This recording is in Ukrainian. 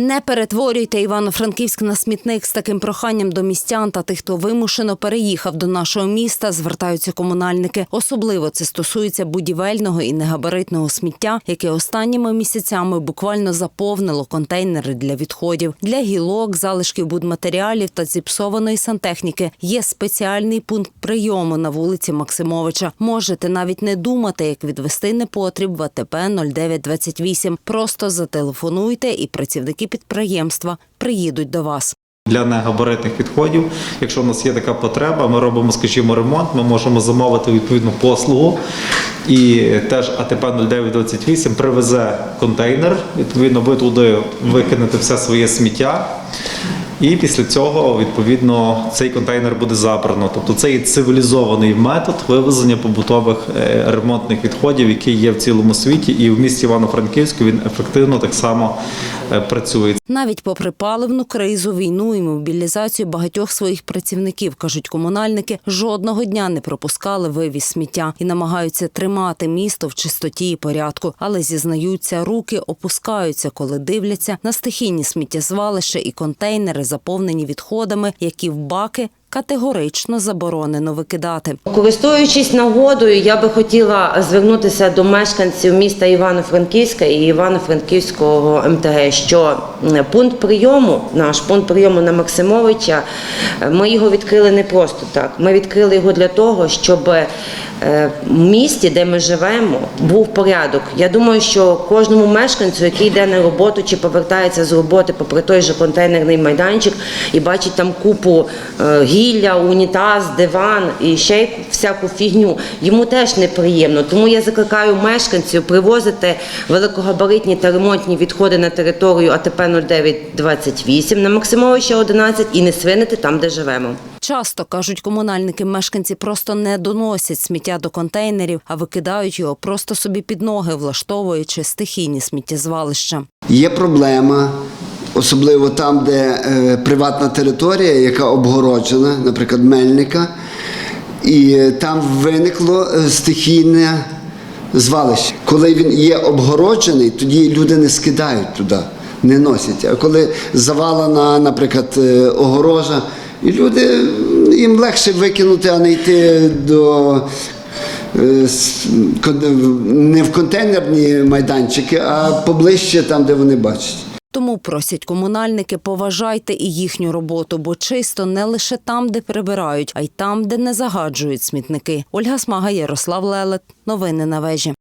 Не перетворюйте Івано-Франківськ на смітник з таким проханням до містян та тих, хто вимушено переїхав до нашого міста, звертаються комунальники. Особливо це стосується будівельного і негабаритного сміття, яке останніми місяцями буквально заповнило контейнери для відходів. Для гілок, залишків будматеріалів та зіпсованої сантехніки є спеціальний пункт прийому на вулиці Максимовича. Можете навіть не думати, як відвести непотріб в АТП 0928. Просто зателефонуйте, і працівники підприємства приїдуть до вас. Для негабаритних відходів, якщо в нас є така потреба, ми робимо, скажімо, ремонт, ми можемо замовити відповідну послугу. І теж АТП 0928 привезе контейнер. Відповідно, ви туди викинете все своє сміття. І після цього, відповідно, цей контейнер буде забрано. Тобто це є цивілізований метод вивезення побутових е, ремонтних відходів, який є в цілому світі, і в місті Івано-Франківську він ефективно так само е, працює. Навіть попри паливну кризу, війну і мобілізацію багатьох своїх працівників, кажуть комунальники, жодного дня не пропускали вивіз сміття і намагаються тримати місто в чистоті і порядку. Але зізнаються, руки опускаються, коли дивляться на стихійні сміттєзвалища і контейнери, заповнені відходами, які в баки категорично заборонено викидати. Користуючись нагодою, я би хотіла звернутися до мешканців міста Івано-Франківська і Івано-Франківського МТГ, що пункт прийому, наш пункт прийому на Максимовича, е, ми його відкрили не просто так. Ми відкрили його для того, щоб е, в місті, де ми живемо, був порядок. Я думаю, що кожному мешканцю, який йде на роботу чи повертається з роботи попри той же контейнерний майданчик і бачить там купу е, гілля, унітаз, диван і ще й всяку фігню, йому теж неприємно. Тому я закликаю мешканців привозити великогабаритні та ремонтні відходи на територію АТП 0928 на Максимовича 11 і не свинити там, де живемо. Часто кажуть комунальники, мешканці просто не доносять сміття до контейнерів, а викидають його просто собі під ноги, влаштовуючи стихійні сміттєзвалища. Є проблема, особливо там, де е, приватна територія, яка обгороджена, наприклад, Мельника, і там виникло е, стихійне звалище. Коли він є обгороджений, тоді люди не скидають туди, не носять. А коли завалена, наприклад, е, огорожа, і люди їм легше викинути, а не йти до не в контейнерні майданчики, а поближче там, де вони бачать. Тому просять комунальники, поважайте і їхню роботу, бо чисто не лише там, де прибирають, а й там, де не загаджують смітники. Ольга Смага, Ярослав Лелет. Новини на вежі.